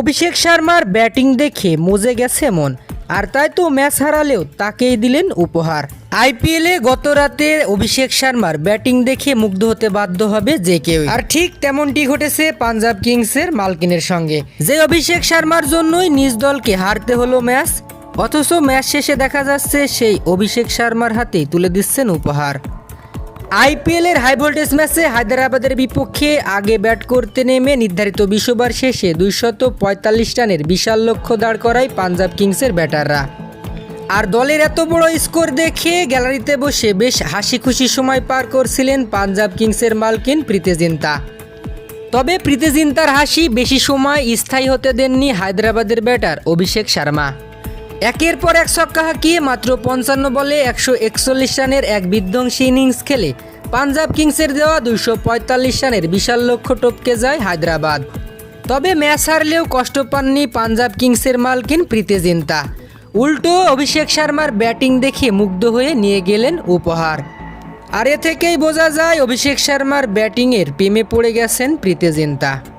অভিষেক শর্মার ব্যাটিং দেখে মজে গেছে মন। আর তাই তো ম্যাচ হারালেও তাকেই দিলেন উপহার। আইপিএলে গত রাতে অভিষেক শর্মার ব্যাটিং দেখে মুগ্ধ হতে বাধ্য হবে যে কেউ আর ঠিক তেমনটি ঘটেছে পাঞ্জাব কিংসের মালকিনের সঙ্গে। যে অভিষেক শর্মার জন্যই নিজ দলকে হারতে হলো ম্যাচ, অথচ ম্যাচ শেষে দেখা যাচ্ছে সেই অভিষেক শর্মার হাতেই তুলে দিচ্ছেন উপহার। আইপিএল এর হাই ভোল্টেজ ম্যাচে হায়দ্রাবাদের বিপক্ষে আগে ব্যাট করতে নেমে নির্ধারিত বিশ ওভার শেষে দুইশত পঁয়তাল্লিশ রানের বিশাল লক্ষ্য দাঁড় করায় পাঞ্জাব কিংসের ব্যাটাররা। আর দলের এত বড় স্কোর দেখে গ্যালারিতে বসে বেশ হাসি খুশি সময় পার করছিলেন পাঞ্জাব কিংসের মালকিন প্রীতিজিন্তা। তবে প্রীতিজিন্তার হাসি বেশি সময় স্থায়ী হতে দেননি হায়দ্রাবাদের ব্যাটার অভিষেক শর্মা। একের পর এক ছক্কা হাঁকিয়ে মাত্র পঞ্চান্ন বলে একশো একচল্লিশ রানের এক বিধ্বংসী ইনিংস খেলে। পাঞ্জাব কিংসের দেওয়া দুইশো পঁয়তাল্লিশ রানের বিশাল লক্ষ্য টপকে যায় হায়দ্রাবাদ। তবে ম্যাচ হারলেও কষ্ট পাননি পাঞ্জাব কিংসের মালকিন প্রীতিজিন্তা উল্টো অভিষেক শর্মার ব্যাটিং দেখে মুগ্ধ হয়ে নিয়ে গেলেন উপহার। আর এ থেকেই বোঝা যায় অভিষেক শর্মার ব্যাটিংয়ের প্রেমে পড়ে গেছেন প্রীতিজিন্তা